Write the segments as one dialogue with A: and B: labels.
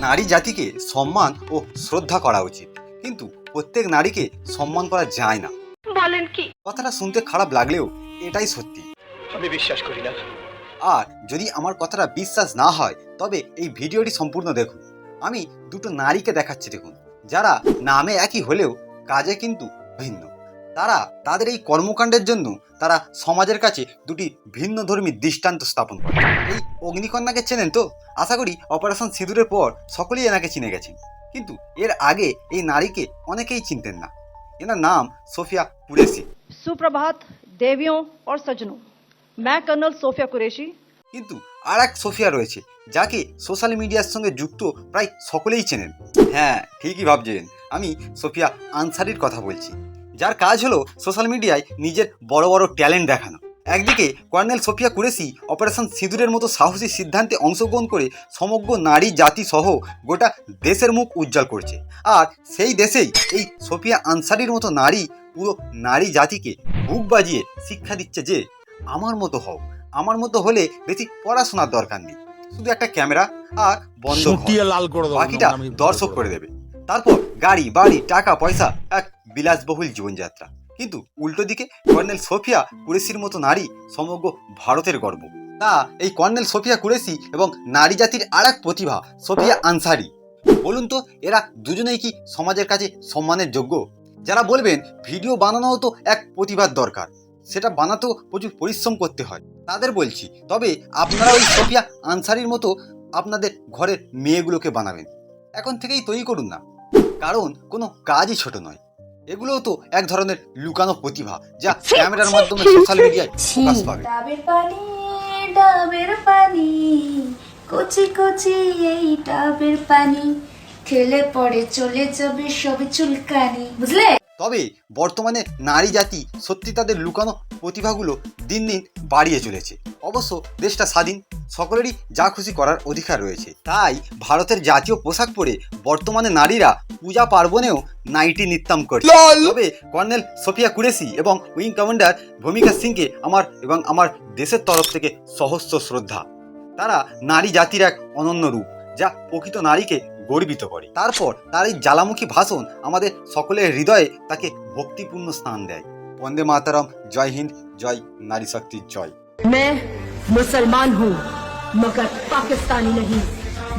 A: নারী জাতিকে সম্মান ও শ্রদ্ধা করা উচিত। কিন্তু প্রত্যেক নারীকে সম্মান করা যায় না।
B: বলেন কি?
A: কথাটা শুনতে খারাপ লাগলেও এটাই সত্যি।
C: আমি বিশ্বাস করি না।
A: আর যদি আমার কথাটা বিশ্বাস না হয় তবে এই ভিডিওটি সম্পূর্ণ দেখুন। আমি দুটো নারীকে দেখাচ্ছি দেখুন। যারা নামে একই হলেও কাজে কিন্তু ভিন্ন। তারা তাদের এই কর্মকাণ্ডের জন্য তারা সমাজের কাছে দুটি ভিন্ন ধর্মী দৃষ্টান্ত স্থাপন করে। এই অগ্নিকন্যাকে চেনেন তো? আশা করি অপারেশন সিঁদুরের পর সকলেই এনাকে চিনে গেছেন। কিন্তু এর আগে এই নারীকে অনেকেই চিনতেন না। এনার নাম সোফিয়া কুরেশি।
D: সুপ্রভাত দেবিও ও সজনো ম্যা কর্নল সোফিয়া কুরেশি।
A: কিন্তু আর এক সোফিয়া রয়েছে যাকে সোশ্যাল মিডিয়ার সঙ্গে যুক্ত প্রায় সকলেই চেনেন। হ্যাঁ ঠিকই ভাবছেন। আমি সোফিয়া আনসারির কথা বলছি। যার কাজ হলো সোশ্যাল মিডিয়ায় নিজের বড় বড় ট্যালেন্ট দেখানো। একদিকে কর্নেল সোফিয়া কুরেসি অপারেশন সিঁদুরের মতো সাহসী সিদ্ধান্তে অংশগ্রহণ করে সমগ্র নারী জাতি সহ গোটা দেশের মুখ উজ্জ্বল করছে। আর সেই দেশেই এই সোফিয়া আনসারির মতো নারী পুরো নারী জাতিকে বুক বাজিয়ে শিক্ষা দিচ্ছে যে আমার মতো হও। আমার মতো হলে বেশি পড়াশোনার দরকার নেই। শুধু একটা ক্যামেরা আর বন্ধ
E: লাল করে
A: বাকিটা দর্শক করে দেবে। তারপর গাড়ি বাড়ি টাকা পয়সা এক বিলাসবহুল জীবনযাত্রা। কিন্তু উল্টো দিকে কর্নেল সোফিয়া কুরেসির মতো নারী সমগ্র ভারতের গর্ব। তা এই কর্নেল সোফিয়া কুরেসি এবং নারী জাতির আর এক প্রতিভা, সোফিয়া আনসারি। বলুন তো, এরা দুজনেই কি সমাজের কাছে সম্মানের যোগ্য? যারা বলবেন, ভিডিও বানানোও তো এক প্রতিভার দরকার, সেটা বানাতেও প্রচুর পরিশ্রম করতে হয়। তাদের বলছি, তবে আপনারা ওই সোফিয়া আনসারির মতো আপনাদের ঘরের মেয়েগুলোকে বানাবেন। এখন থেকেই তৈরি করুন না, কারণ কোনো কাজই ছোট নয়। এগুলোও তো এক ধরনের লুকানো প্রতিভা যা ক্যামেরার মাধ্যমে সোশ্যাল মিডিয়ায় প্রকাশ পাবে।
F: ডাবের পানি ডাবের পানি কচি কচি এই ডাবের পানি। খেলে পরে চলে যাবে সবে চুলকানি। বুঝলে?
A: তবে বর্তমানে নারী জাতি সত্যি তাদের লুকানো প্রতিভাগুলো দিন দিন বাড়িয়ে চলেছে। অবশ্য দেশটা স্বাধীন সকলেরই যা খুশি করার অধিকার রয়েছে। তাই ভারতের জাতীয় পোশাক পরে বর্তমানে নারীরা পূজা পার্বণেও নাইটি নিত্যাম করে। তবে কর্নেল সোফিয়া কুরেসি এবং উইং কমান্ডার ভূমিকা সিংকে আমার এবং আমার দেশের তরফ থেকে সহস্র শ্রদ্ধা। তারা নারী জাতির এক অনন্য রূপ যা প্রকৃত নারীকে গর্বিত করে তারপর তার এই জ্বালামুখী ভাষণ আমাদের সকলের হৃদয়ে তাকে ভক্তিপূর্ণ স্থান দেয় বন্দে মাতারাম জয় হিন্দ জয় নারী শক্তির জয়
G: मैं मुसलमान हूँ मगर पाकिस्तानी नहीं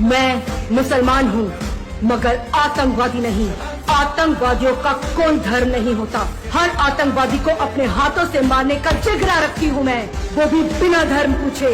G: मैं मुसलमान हूँ मगर आतंकवादी नहीं आतंकवादियों का कोई धर्म नहीं होता हर आतंकवादी को अपने हाथों से मारने का जिगरा रखती हूँ मैं वो भी बिना धर्म पूछे